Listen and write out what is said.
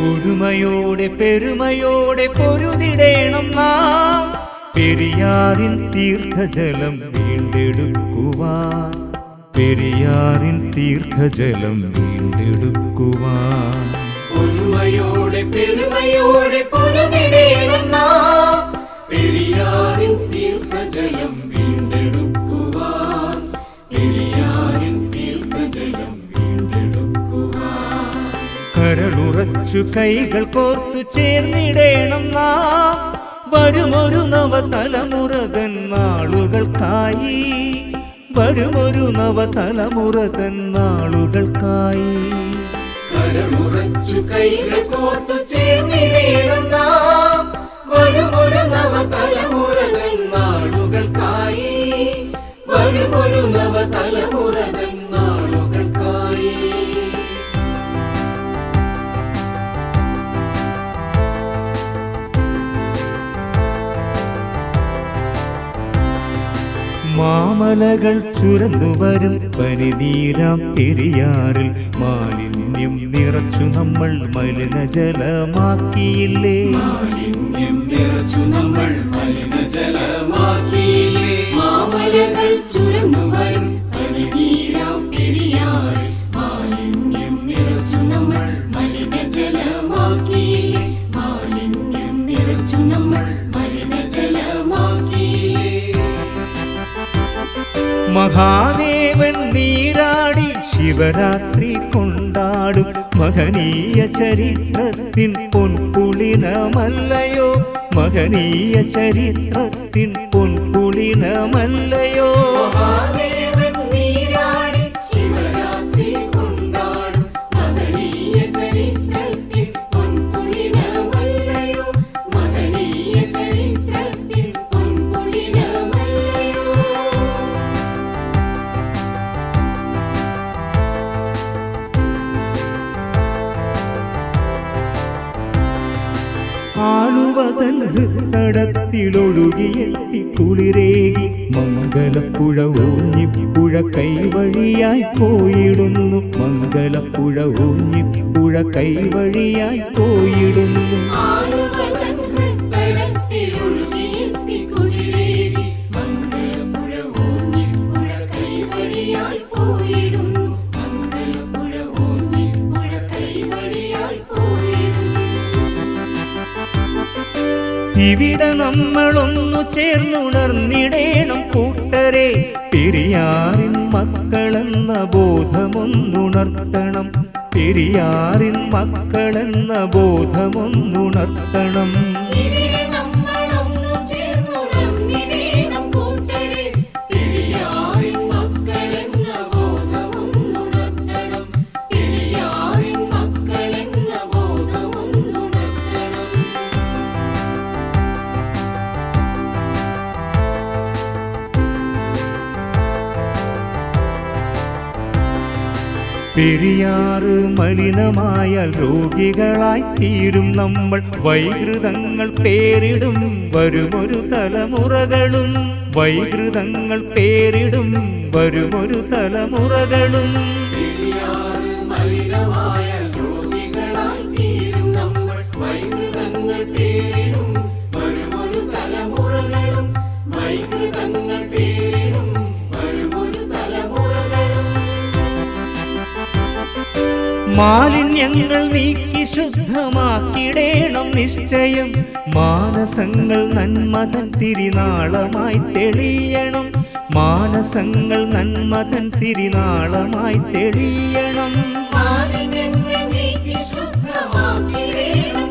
ഒരുമയോടെ പെരുമയോടെ പൊരുതിടേണം നാം. പെരിയാറിൻ തീർത്ഥജലം വീണ്ടെടുക്കുവാൻ. പെരിയാറിൻ തീർത്ഥജലം വീണ്ടെടുക്കുവാൻ. പുതുമയോടെ പെരുമയോടെ പൊരുതിടേണം നാം. പെരിയാറിൻ തീർത്ഥജലം വീണ്ടെടുക്കുവാൻ. പെരിയാറിൻ തീർത്ഥജലം വീണ്ടെടുക്കുവാൻ. കരളുറച്ചു കൈകൾ കോർത്തു ചേർന്നിടേണം നാം. വരുമൊരു നവതലമുറതൻ നാളുകൾക്കായി വരുമൊരു നവതലമുറതൻ നാളുകൾക്കായി കൈകൾ കോർത്തു ചേർന്നിടേണം നാം. മാമലകൾ ചുരന്നു വരും പനിനീരാം പെരിയാറിൽ. മാലിന്യം നിറച്ചു നമ്മൾ മലിനജലമാക്കിയില്ലേ? മഹാദേവൻ നീരാടി ശിവരാത്രി കൊണ്ടാടും മഹനീയ ചരിത്രത്തിൻ പൊൻകുളിനമല്ലയോ മഹനീയ ചരിത്രത്തിൻ പൊൻകുളിനമല്ലയോ ആളുവതൻ തടത്തിലൊഴുകിയെത്തി കുളിരേകി മംഗലപ്പുഴ ഊഞ്ഞിപ്പുഴ കൈവഴിയായി പോയിടുന്നു. മംഗലപ്പുഴ ഊഞ്ഞിപ്പുഴ കൈവഴിയായി പോയിടുന്നു. ഇവിടെ നമ്മളൊന്നു ചേർന്നുണർന്നിടേണം കൂട്ടരെ. പെരിയാറിൻ മക്കളെന്ന ബോധമൊന്നുണർത്തണം. പെരിയാറിൻ മക്കളെന്ന ബോധമൊന്നുണർത്തണം. പെരിയാറ് മലിനമായാൽ രോഗികളായി തീരും നമ്മൾ. വൈകൃതങ്ങൾ പേരിടും വരുമൊരു തലമുറകളും. വൈകൃതങ്ങൾ പേരിടും വരുമൊരു തലമുറകളും. മലിനമായ മാലിന്യങ്ങൾ നീക്കി ശുദ്ധമാക്കിടേണം നിശ്ചയം. മാനസങ്ങൾ നന്മതൻ തിരിനാളമായി തെളിയണം. മാനസങ്ങൾ നന്മതൻ തിരിനാളമായി തെളിയണം. മാലിന്യങ്ങൾ നീക്കി ശുദ്ധമാക്കിടേണം